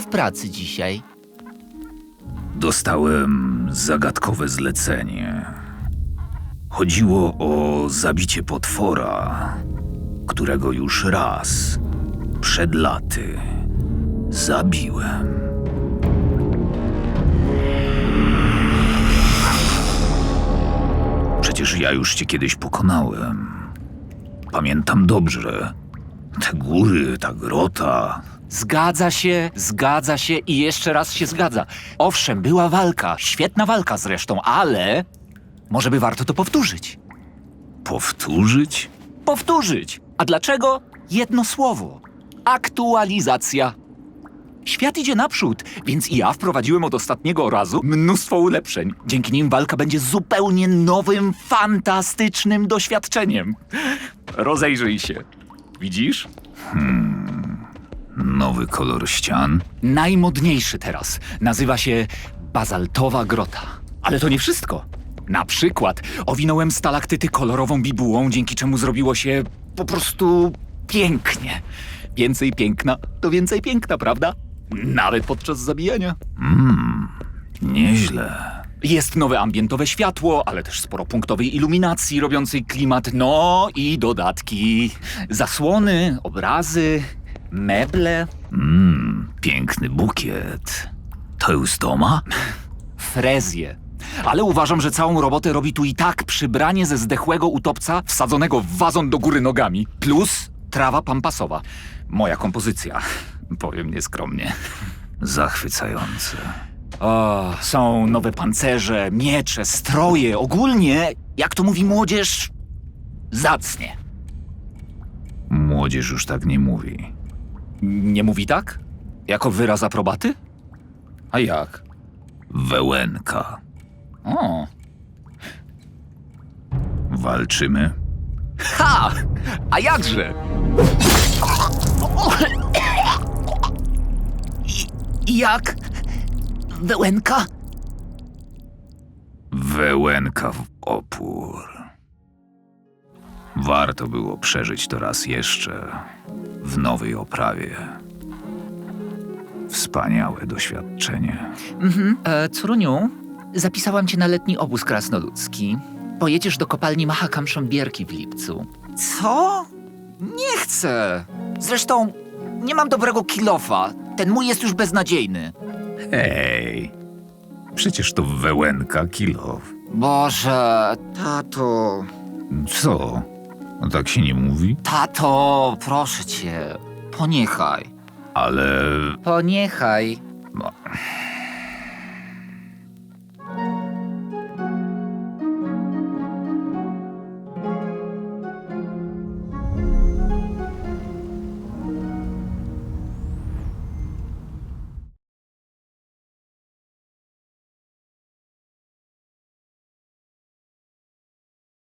w pracy dzisiaj? Dostałem zagadkowe zlecenie. Chodziło o zabicie potwora, którego już raz, przed laty, zabiłem. Przecież ja już cię kiedyś pokonałem. Pamiętam dobrze. Te góry, ta grota. Zgadza się, zgadza się i jeszcze raz się zgadza. Owszem, była walka, świetna walka zresztą, ale może by warto to powtórzyć. Powtórzyć? Powtórzyć. A dlaczego? Jedno słowo. Aktualizacja. Świat idzie naprzód, więc i ja wprowadziłem od ostatniego razu mnóstwo ulepszeń. Dzięki nim walka będzie zupełnie nowym, fantastycznym doświadczeniem. Rozejrzyj się. Widzisz? Nowy kolor ścian? Najmodniejszy teraz. Nazywa się bazaltowa grota. Ale to nie wszystko. Na przykład owinąłem stalaktyty kolorową bibułą, dzięki czemu zrobiło się po prostu pięknie. Więcej piękna to więcej piękna, prawda? Nawet podczas zabijania. Nieźle. Jest nowe ambientowe światło, ale też sporo punktowej iluminacji robiącej klimat. No i dodatki. Zasłony, obrazy, meble. Mmm, piękny bukiet. To już doma? frezję. Ale uważam, że całą robotę robi tu i tak przybranie ze zdechłego utopca wsadzonego w wazon do góry nogami. Plus trawa pampasowa. Moja kompozycja. Powiem nieskromnie. Zachwycające. O, są nowe pancerze, miecze, stroje. Ogólnie, jak to mówi młodzież, zacnie. Młodzież już tak nie mówi. Nie mówi tak? Jako wyraz aprobaty? A jak? Wełenka. O, Walczymy? ha! A jakże? I, jak? Wełenka? Wełenka w opór. Warto było przeżyć to raz jeszcze w nowej oprawie. Wspaniałe doświadczenie. E, Curuniu, zapisałam cię na letni obóz krasnoludzki. Pojedziesz do kopalni Mahakam Szambierki w lipcu. Co? Nie chcę. Zresztą nie mam dobrego kilofa. Ten mój jest już beznadziejny. Hej, przecież to Wełenka kilo. Boże, tato. Co? Tak się nie mówi, Tato, proszę cię, poniechaj. ale Poniechaj. No.